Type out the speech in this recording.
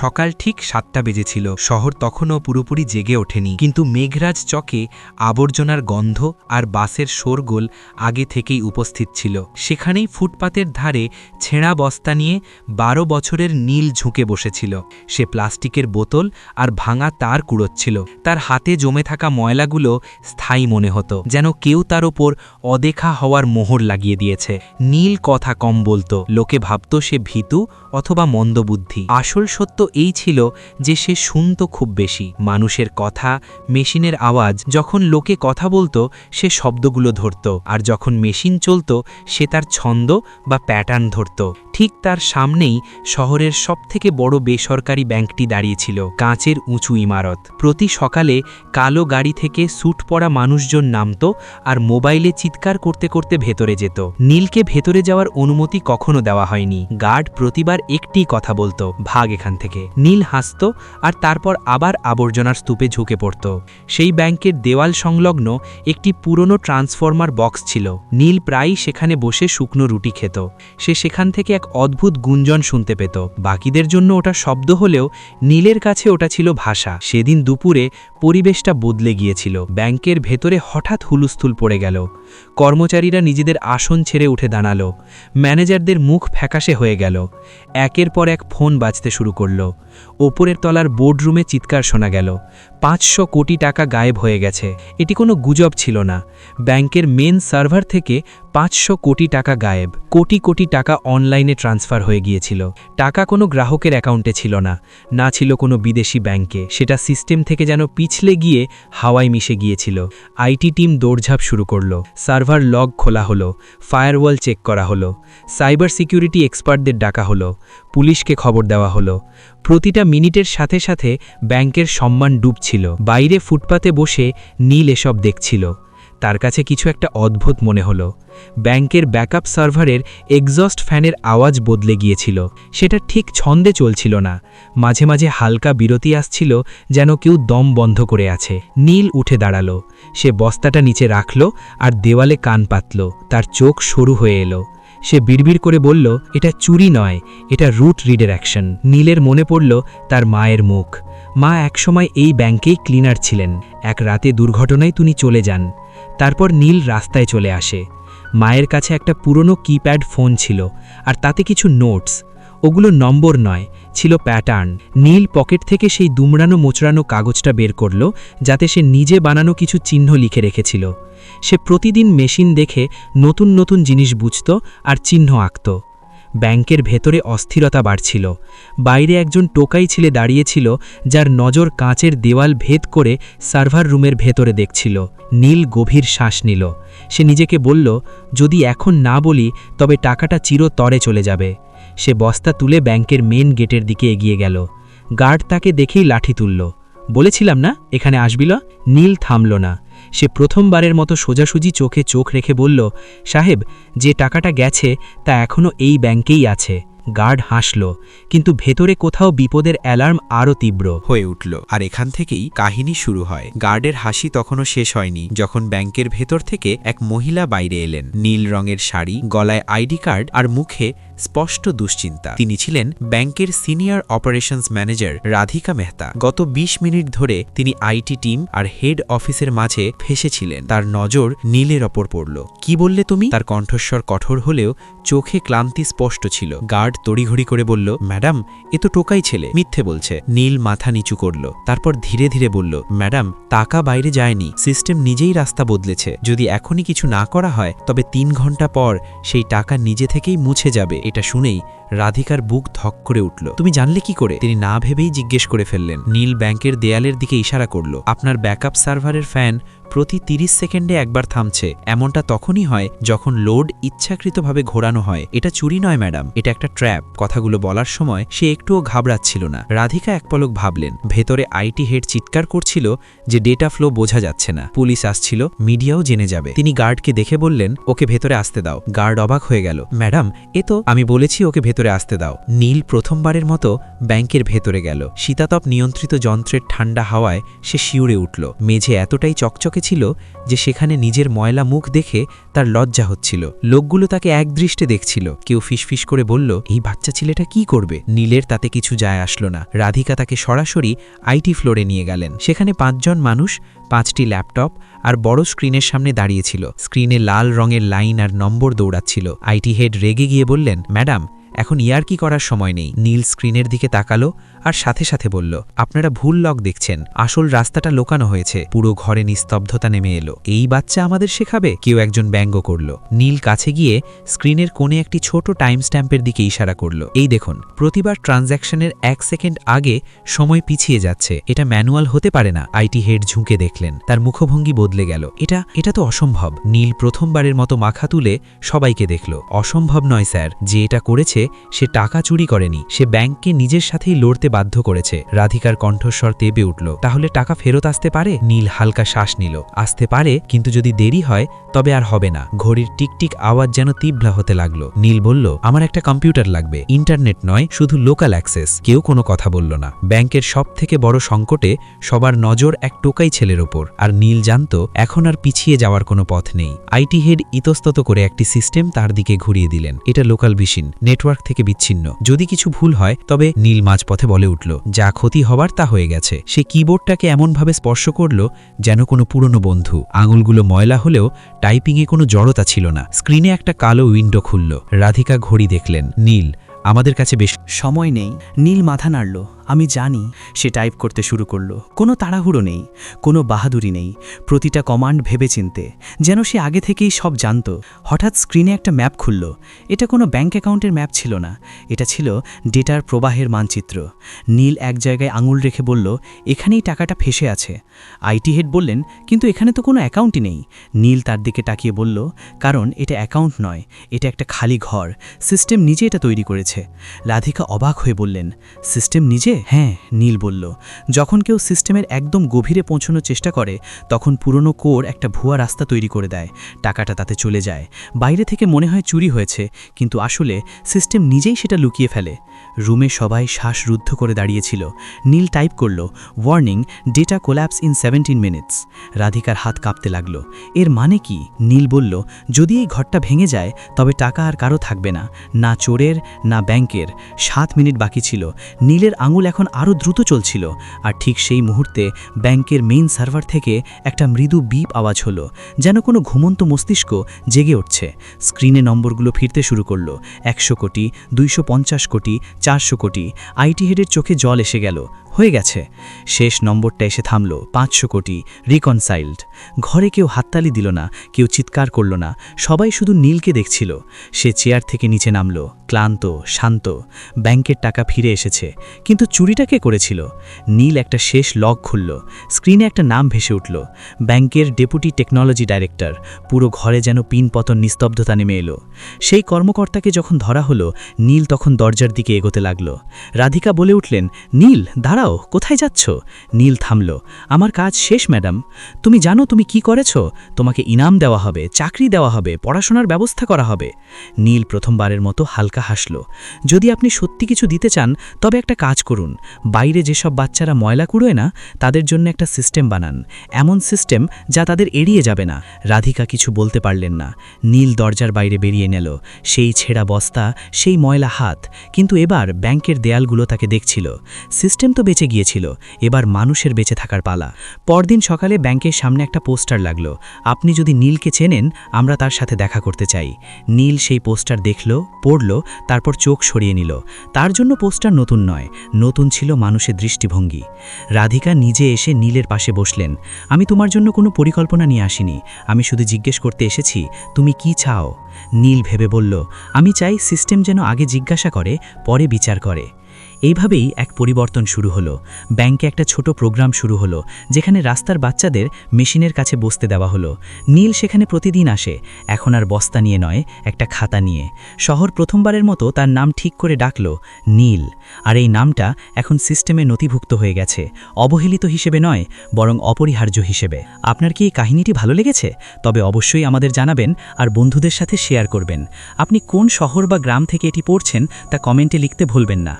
সকাল ঠিক সাতটা বেজেছিল। শহর তখনও পুরোপুরি জেগে ওঠেনি। কিন্তু মেঘরাজ চকে আবর্জনার গন্ধ আর বাসের শোরগোল আগে থেকেই উপস্থিত ছিল। সেখানেই ফুটপাতের ধারে ছেঁড়া বস্তা নিয়ে বারো বছরের নীল ঝুঁকে বসেছিল। সে প্লাস্টিকের বোতল আর ভাঙা তার কুড়োচ্ছিল। তার হাতে জমে থাকা ময়লাগুলো স্থায়ী মনে হতো, যেন কেউ তার ওপর অদেখা হওয়ার মোহর লাগিয়ে দিয়েছে। নীল কথা কম বলতো, লোকে ভাবত সে ভীতু অথবা মন্দবুদ্ধি। আসল সত্য এই ছিল যে সে শুনত খুব বেশি। মানুষের কথা, মেশিনের আওয়াজ, যখন লোকে কথা বলতো, সে শব্দগুলো ধরত। আর যখন মেশিন চলত, সে তার ছন্দ বা প্যাটার্ন ধরত। ঠিক তার সামনেই শহরের সবথেকে বড় বেসরকারি ব্যাংকটি দাঁড়িয়েছিল, কাঁচের উঁচু ইমারত। প্রতি সকালে কালো গাড়ি থেকে স্যুট পরা মানুষজন নামত আর মোবাইলে চিৎকার করতে করতে ভেতরে যেত। নীলকে ভেতরে যাওয়ার অনুমতি কখনো দেওয়া হয়নি। গার্ড প্রতিবার একটি কথা বলতো, ভাগ এখান থেকে। নীল হাসত আর তারপর আবার আবর্জনার স্তূপে ঝুঁকে পড়ত। সেই ব্যাংকের দেওয়াল সংলগ্ন একটি পুরনো ট্রান্সফর্মার বক্স ছিল। নীল প্রায়ই সেখানে বসে শুকনো রুটি খেত। সে সেখান থেকে এক অদ্ভুত গুঞ্জন শুনতে পেত। বাকিদের জন্য ওটা শব্দ হলেও নীলের কাছে ওটা ছিল ভাষা। সেদিন দুপুরে পরিবেশটা বদলে গিয়েছিল। ব্যাংকের ভেতরে হঠাৎ হুলুস্থুল পড়ে গেল। কর্মচারীরা নিজেদের আসন ছেড়ে উঠে দাঁড়াল। ম্যানেজারদের মুখ ফ্যাকাশে হয়ে গেল। একের পর এক ফোন বাজতে শুরু করল। ওপরের তলার বোর্ডরুমে চিৎকার শোনা গেল। পাঁচশো কোটি টাকা গায়েব হয়ে গেছে। এটি কোনো গুজব ছিল না। ব্যাংকের মেন সার্ভার থেকে পাঁচশো কোটি টাকা গায়েব। কোটি কোটি টাকা অনলাইনে ট্রান্সফার হয়ে গিয়েছিল। টাকা কোনো গ্রাহকের অ্যাকাউন্টে ছিল না। না ছিল কোনো বিদেশি ব্যাংকে। সেটা সিস্টেম থেকে যেন পিছলে গিয়ে হাওয়ায় মিশে গিয়েছিল। আইটি টিম দৌড়ঝাঁপ শুরু করল। সার্ভার লগ খোলা হলো। ফায়ারওয়াল চেক করা হলো। সাইবার সিকিউরিটি এক্সপার্টদের ডাকা হলো। পুলিশকে খবর দেওয়া হলো। প্রতিটা মিনিটের সাথে সাথে ব্যাংকের সম্মান ডুবছিল। বাইরে ফুটপাতে বসে নীল এসব দেখছিল। তার কাছে কিছু একটা অদ্ভুত মনে হলো। ব্যাংকের ব্যাকআপ সার্ভারের এক্সস্ট ফ্যানের আওয়াজ বদলে গিয়েছিল। সেটা ঠিক ছন্দে চলছিল না। মাঝে মাঝে হালকা বিরতি আসছিল যেন কেউ দম বন্ধ করে আছে। নীল উঠে দাঁড়াল। সে বস্তাটা নিচে রাখল আর দেওয়ালে কান পাতল। তার চোখ সরু হয়ে এলো। সে বিড়বিড় করে বলল, এটা চুরি নয়, এটা রুট রিডারেকশন নীলের মনে পড়ল তার মায়ের মুখ। মা একসময় এই ব্যাংকেই ক্লিনার ছিলেন। এক রাতে দুর্ঘটনায় তিনি চলে যান। তারপর নীল রাস্তায় চলে আসে। মায়ের কাছে একটা পুরনো কিপ্যাড ফোন ছিল, আর তাতে কিছু নোটস। ওগুলো নম্বর নয় ছিল প্যাটার্ন। নীল পকেট থেকে সেই দুমড়ানো মোচড়ানো কাগজটা বের করল, যাতে সে নিজে বানানো কিছু চিহ্ন লিখে রেখেছিল। সে প্রতিদিন মেশিন দেখে নতুন নতুন জিনিস বুঝত আর চিহ্ন আঁকত। ব্যাংকের ভেতরে অস্থিরতা বাড়ছিল। বাইরে একজন টোকাই ছেলে দাঁড়িয়েছিল, যার নজর কাঁচের দেওয়াল ভেদ করে সার্ভার রুমের ভেতরে দেখছিল। নীল গভীর শ্বাস নিল। সে নিজেকে বলল, যদি এখন না বলি, তবে টাকাটা চিরতরে চলে যাবে। সে বস্তা তুলে ব্যাংকের মেন গেটের দিকে এগিয়ে গেল। গার্ড তাকে দেখেই লাঠি তুলল। বলেছিলাম না, এখানে আসবিল নীল থামল না। সে প্রথমবারের মতো সোজাসুজি চোখে চোখ রেখে বলল, সাহেব, যে টাকাটা গেছে তা এখনও এই ব্যাংকেই আছে। গার্ড হাসল, কিন্তু ভেতরে কোথাও বিপদের অ্যালার্ম আরও তীব্র। হয়ে উঠল, আর এখান থেকেই কাহিনী শুরু হয়। গার্ডের হাসি তখনও শেষ হয়নি, যখন ব্যাংকের ভেতর থেকে এক মহিলা বাইরে এলেন। নীল রঙের শাড়ি, গলায় আইডি কার্ড আর মুখে স্পষ্ট দুশ্চিন্তা। তিনি ছিলেন ব্যাংকের senior operations manager Radhika Mehta. গত ২০ মিনিট ধরে তিনি আইটি টিম আর হেড অফিসের মাঝে ফেসেছিলেন। তার নজর নীলের ওপর পড়ল। কি বললে তুমি? তার কণ্ঠস্বর কঠোর হলেও চোখে ক্লান্তি স্পষ্ট ছিল। গার্ড তড়িঘড়ি করে বলল, ম্যাডাম, এ তো টোকাই ছেলে। মিথ্যে বলছে। নীল মাথা নিচু করল। তারপর ধীরে ধীরে বলল, ম্যাডাম, টাকা বাইরে যায়নি। সিস্টেম নিজেই রাস্তা বদলেছে। যদি এখনই কিছু না করা হয়, তবে তিন ঘণ্টা পর সেই টাকা নিজে থেকেই মুছে যাবে। এটা শুনেই রাধিকার বুক ধক করে উঠল। তুমি জানলে কি করে? তিনি না ভেবেই জিজ্ঞেস করে ফেললেন। নীল ব্যাংকের দেয়ালের দিকে ইশারা করল। আপনার ব্যাকআপ সার্ভারের ফ্যান প্রতি ৩০ সেকেন্ডে একবার থামছে। এমনটা তখনই হয় যখন লোড ইচ্ছাকৃতভাবে ঘোরানো হয়। এটা চুরি নয়, ম্যাডাম। এটা একটা ট্র্যাপ। কথাগুলো বলার সময় সে একটুও ঘাবড়াচ্ছিল না। রাধিকা এক পলক ভাবলেন। ভেতরে আইটি হেড চিৎকার করছিল যে ডেটা ফ্লো বোঝা যাচ্ছে না। পুলিশ আসছিল, মিডিয়াও জেনে যাবে। তিনি গার্ডকে দেখে বললেন, ওকে ভেতরে আসতে দাও। গার্ড অবাক হয়ে গেল। ম্যাডাম, এ তো আমি বলেছি ওকে ভেতরে ভেতরে আসতে দাও। নীল প্রথমবারের মতো ব্যাংকের ভেতরে গেল। শীতাতপ নিয়ন্ত্রিত যন্ত্রের ঠান্ডা হাওয়ায় সে শিউরে উঠল। মেঝে এতটাই চকচকে ছিল যে সেখানে নিজের ময়লা মুখ দেখে তার লজ্জা হচ্ছিল। লোকগুলো তাকে একদৃষ্টে দেখছিল। কেউ ফিসফিস করে বলল, এই বাচ্চা ছেলেটা কি করবে? নীলের তাতে কিছু যায় আসলো না। রাধিকা তাকে সরাসরি আইটি ফ্লোরে নিয়ে গেলেন। সেখানে পাঁচজন মানুষ, পাঁচটি ল্যাপটপ আর বড় স্ক্রিনের সামনে দাঁড়িয়েছিল স্ক্রিনে লাল রঙের লাইন আর নম্বর দৌড়াচ্ছিল। আইটি হেড রেগে গিয়ে বললেন, ম্যাডাম এখন ইয়ার কি করার সময় নেই। নীল স্ক্রিনের দিকে তাকালো আর সাথে সাথে বলল, আপনারা ভুল লক দেখছেন। আসল রাস্তাটা লোকানো হয়েছে। পুরো ঘরে নিস্তব্ধতা নেমে এলো। এই বাচ্চা আমাদের শেখাবে? কেউ একজন ব্যঙ্গ করল। নীল কাছে গিয়ে স্ক্রিনের কোণে একটি ছোট টাইম স্ট্যাম্পের দিকে ইশারা করল। এই দেখুন, প্রতিবার ট্রানজ্যাকশনের এক সেকেন্ড আগে সময় পিছিয়ে যাচ্ছে। এটা ম্যানুয়াল হতে পারে না। আইটি হেড ঝুঁকে দেখলেন। তার মুখভঙ্গি বদলে গেল। এটা এটা তো অসম্ভব। নীল প্রথমবারের মতো মাখা তুলে সবাইকে দেখল। অসম্ভব নয় স্যার। যে এটা করেছে সে টাকা চুরি করেনি। সে ব্যাংককে নিজের সাথেই লড়তে বাধ্য করেছে। রাধিকার কণ্ঠস্বর তেবে উঠল। তাহলে টাকা ফেরত আসতে পারে? নীল হালকা শ্বাস নিল। আসতে পারে, কিন্তু যদি দেরি হয়, তবে আর হবে না। ঘড়ির টিকটিক আওয়াজ যেন তীব্রা হতে লাগল। নীল বলল, আমার একটা কম্পিউটার লাগবে। ইন্টারনেট নয়, শুধু লোকাল অ্যাক্সেস। কেউ কোনো কথা বলল না। ব্যাংকের সব থেকে বড় সংকটে সবার নজর এক টোকাই ছেলের ওপর। আর নীল জানত, এখন আর পিছিয়ে যাওয়ার কোনো পথ নেই। আইটি হেড ইতস্তত করে একটি সিস্টেম তার দিকে ঘুরিয়ে দিলেন। এটা লোকাল মেশিন। নেটওয়ার্ক থেকে বিচ্ছিন্ন। যদি কিছু ভুল হয়, তবে নীল মাঝপথে বলে উঠল, যা ক্ষতি হবার, তা হয়ে গেছে। সে কিবোর্ডটাকে এমনভাবে স্পর্শ করল, যেন কোনো পুরনো বন্ধু। আঙুলগুলো ময়লা হলেও টাইপিংয়ে কোনো জড়তা ছিল না। স্ক্রিনে একটা কালো উইন্ডো খুলল। রাধিকা ঘড়ি দেখলেন, নীল, আমাদের কাছে বেশ সময় নেই। নীল মাথা নাড়ল। আমি জানি, সে টাইপ করতে শুরু করল। কোনো তাড়াহুড়ো নেই, কোনো বাহাদুরি নেই, প্রতিটা কমান্ড ভেবে চিনতে যেন সে আগে থেকেই সব জানত। হঠাৎ স্ক্রিনে একটা ম্যাপ খুলল। এটা কোনো ব্যাঙ্ক অ্যাকাউন্টের ম্যাপ ছিল না। এটা ছিল ডেটার প্রবাহের মানচিত্র। নীল এক জায়গায় আঙুল রেখে বলল, এখানেই টাকাটা ফেসে আছে। আইটি হেড বললেন, কিন্তু এখানে তো কোনো অ্যাকাউন্টই নেই। নীল তার দিকে তাকিয়ে বলল, কারণ এটা অ্যাকাউন্ট নয়, এটা একটা খালি ঘর। সিস্টেম নিজে এটা তৈরি করেছে। রাধিকা অবাক হয়ে বললেন, সিস্টেম নিজে? হ্যাঁ নীল বলল, যখন কেউ সিস্টেমের একদম গভীরে পৌঁছানোর চেষ্টা করে, তখন পুরনো কোর একটা ভুয়া রাস্তা তৈরি করে দেয়। টাকাটা তাতে চলে যায়। বাইরে থেকে মনে হয় চুরি হয়েছে, কিন্তু আসলে সিস্টেম নিজেই সেটা লুকিয়ে ফেলে। রুমে সবাই শ্বাসরুদ্ধ করে দাঁড়িয়েছিল। নীল টাইপ করল warning data collapse in seventeen minutes রাধিকার হাত কাঁপতে লাগল। এর মানে কি? নীল বলল, যদি এই ঘরটা ভেঙে যায়, তবে টাকা আর কারও থাকবে না না চোরের, না ব্যাংকের। সাত মিনিট বাকি ছিল। নীলের আঙুল এখন আরও দ্রুত চলছিল। আর ঠিক সেই মুহূর্তে ব্যাংকের মেইন সার্ভার থেকে একটা মৃদু বিপ আওয়াজ হলো, যেন কোনো ঘুমন্ত মস্তিষ্ক জেগে উঠছে। স্ক্রিনে নম্বরগুলো ফিরতে শুরু করল, একশো কোটি, দুইশো পঞ্চাশ কোটি চারশো কোটি। আইটি হেডের চোখে জল এসে গেল। হয়ে গেছে। শেষ নম্বরটা এসে থামল, পাঁচশো কোটি রিকনসাইল্ড ঘরে কেউ হাততালি দিল না, কেউ চিৎকার করল না, সবাই শুধু নীলকে দেখছিল। সে চেয়ার থেকে নিচে নামল, ক্লান্ত, শান্ত। ব্যাংকের টাকা ফিরে এসেছে, কিন্তু চুরিটা কে করেছিল? নীল একটা শেষ লগ খুলল, স্ক্রিনে একটা নাম ভেসে উঠল, ব্যাংকের ডেপুটি টেকনোলজি ডাইরেক্টর। পুরো ঘরে যেন পিন পতন নিস্তব্ধতা নেমে এলো। সেই কর্মকর্তাকে যখন ধরা হলো, নীল তখন দরজার দিকে এগোতে লাগল। রাধিকা বলে উঠলেন, নীল দাঁড়াও, কোথায় যাচ্ছ? নীল থামল। আমার কাজ শেষ, ম্যাডাম। তুমি জানো তুমি কি করেছ? তোমাকে ইনাম দেওয়া হবে, চাকরি দেওয়া হবে, পড়াশোনার ব্যবস্থা করা হবে। নীল প্রথমবারের মতো হালকা হাসল। যদি আপনি সত্যি কিছু দিতে চান, তবে একটা কাজ করুন। বাইরে যেসব বাচ্চারা ময়লা কুড়োয় না, তাদের জন্য একটা সিস্টেম বানান। এমন সিস্টেম যা তাদের এড়িয়ে যাবে না। রাধিকা কিছু বলতে পারলেন না। নীল দরজার বাইরে বেরিয়ে নিল। সেই ছেঁড়া বস্তা, সেই ময়লা হাত। কিন্তু এবার ব্যাংকের দেয়ালগুলো তাকে দেখছিল। সিস্টেম তো বেঁচে গিয়েছিল, এবার মানুষের বেঁচে থাকার পালা। পরদিন সকালে ব্যাংকের সামনে একটা পোস্টার লাগল। আপনি যদি নীলকে চেনেন, আমরা তার সাথে দেখা করতে চাই। নীল সেই পোস্টার দেখল, পড়ল, তারপর চোখ সরিয়ে নিল। তার জন্য পোস্টার নতুন নয়, নতুন ছিল মানুষের দৃষ্টিভঙ্গি। রাধিকা নিজে এসে নীলের পাশে বসলেন, আমি তোমার জন্য কোনো পরিকল্পনা নিয়ে আসিনি। আমি শুধু জিজ্ঞেস করতে এসেছি, তুমি কি চাও? নীল ভেবে বলল, আমি চাই সিস্টেম যেন আগে জিজ্ঞাসা করে, পরে বিচার করে। এইভাবেই এক পরিবর্তন শুরু হলো। ব্যাংকে একটা ছোট প্রোগ্রাম শুরু হলো, যেখানে রাস্তার বাচ্চাদের মেশিনের কাছে বসতে দেওয়া হলো। নীল সেখানে প্রতিদিন আসে, এখন আর বস্তা নিয়ে নয়, একটা খাতা নিয়ে। শহর প্রথমবারের মতো তার নাম ঠিক করে ডাকল, নীল। আর এই নামটা এখন সিস্টেমে নথিভুক্ত হয়ে গেছে, অবহেলিত হিসেবে নয়, বরং অপরিহার্য হিসেবে। আপনার কি এই কাহিনীটি ভালো লেগেছে? তবে অবশ্যই আমাদের জানাবেন আর বন্ধুদের সাথে শেয়ার করবেন। আপনি কোন শহর বা গ্রাম থেকে এটি পড়ছেন তা কমেন্টে লিখতে ভুলবেন না।